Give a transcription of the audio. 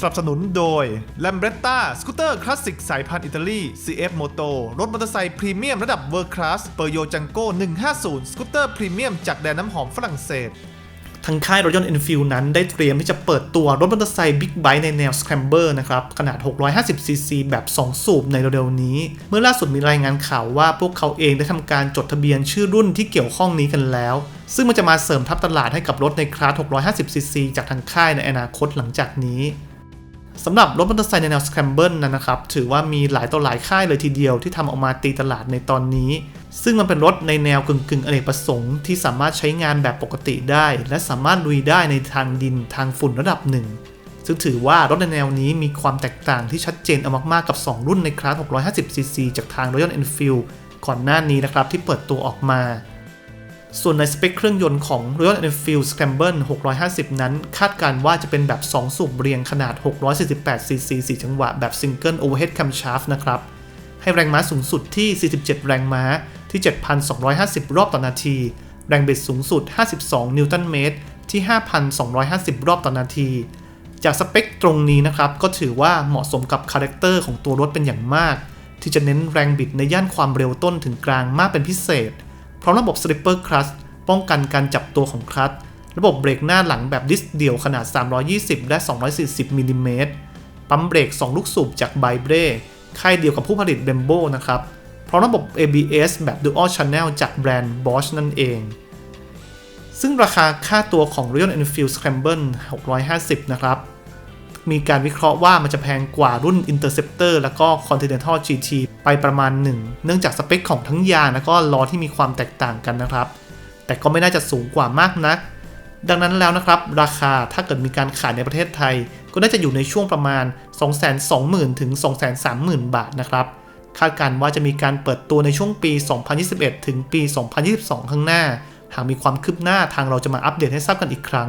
สนับสนุนโดย l a m b r e t t a สกูตเตอร์คลาสสิกสายพันธุ์อิตาลี CF Moto รถมอเตอร์ไซค์พรีเมียมระดับเวอร์คลาสเปอร์โยจังโก้150 สกูตเตอร์พรีเมียมจากแดนน้ำหอมฝรั่งเศสทางค่าย Royal Enfield นั้นได้เตรียมที่จะเปิดตัวรถมอเตอร์ไซค์บิ๊กไบค์ในแนว Scrambler นะครับ ขนาด 650cc แบบ 2 สูบในเร็วๆนี้ เมื่อล่าสุดมีรายงานข่าวว่าพวกเขาเองได้ทำการจดทะเบียนชื่อรุ่นที่เกี่ยวข้องนี้กันแล้ว ซึ่งมันจะมาเสริมทับตลาดให้กับรถในคลาส 650cc จากทางค่ายในอนาคตหลังจากนี้ สำหรับรถมอเตอร์ไซค์ในแนว Scramble นั้นนะครับ ถือว่ามีหลายต่อหลายค่ายเลยทีเดียวที่ทำออกมาตีตลาดในตอนนี้ ซึ่งมันเป็นรถในแนวกึ่งกึ่งๆอเนกประสงค์ที่สามารถใช้งานแบบปกติได้ และสามารถลุยได้ในทางดินทางฝุ่นระดับหนึ่งซึ่งถือว่ารถในแนวนี้มีความแตกต่างที่ชัดเจนเอามากๆกับ 2 รุ่นในคลาส 650cc จากทาง Royal Enfield ก่อนหน้านี้นะครับที่เปิดตัวออกมา ส่วนในสเปคเครื่องยนต์ของ Royal Enfield Scramble 650 นั้น คาดการณ์ว่าจะเป็นแบบ 2 สูบเรียงขนาด 648cc 4 จังหวะ แบบ Single Overhead Camshaft นะครับ ให้แรงม้าสูงสุดที่ 47 แรงม้าที่ 7,250 รอบต่อนาที แรงบิดสูงสุด 52 นิวตันเมตร ที่ 5,250 รอบต่อนาที จากสเปคตรงนี้นะครับ ก็ถือว่าเหมาะสมกับคาแรคเตอร์ของตัวรถเป็นอย่างมาก ที่จะเน้นแรงบิดในย่านความเร็วต้นถึงกลางมากเป็นพิเศษ พร้อมระบบ Slipper Clutch ป้องกันการจับตัวของคลัตช์ระบบเบรกหน้าหลังแบบดิสเดี่ยวขนาด 320 และ 240มิลลิเมตรปั๊มเบรก 2 ลูกสูบจากไบเบรค่ายเดียวกับผู้ผลิต b e m b o นะครับพร้อมระบบ ABS แบบ Dual Channel จากแบรนด์ Bosch นั่นเอง ซึ่งราคาค่าตัวของ Royal Enfield Scramble 650 นะครับ มีการวิเคราะห์ว่ามันจะแพงกว่ารุ่น Interceptor แล้วก็ Continental GT ไปประมาณหนึ่งเนื่องจากสเปคของทั้งยางแล้วก็ล้อที่มีความแตกต่างกันนะครับ แต่ก็ไม่น่าจะสูงกว่ามากนัก ดังนั้นแล้วนะครับ ราคาถ้าเกิดมีการขายในประเทศไทย ก็น่าจะอยู่ในช่วงประมาณ 220,000 ถึง 230,000 บาทนะครับ คาดการณ์ว่าจะมีการเปิดตัวในช่วงปี 2021 ถึงปี 2022 ข้างหน้า หากมีความคืบหน้าทางเราจะมาอัปเดตให้ทราบกันอีกครั้ง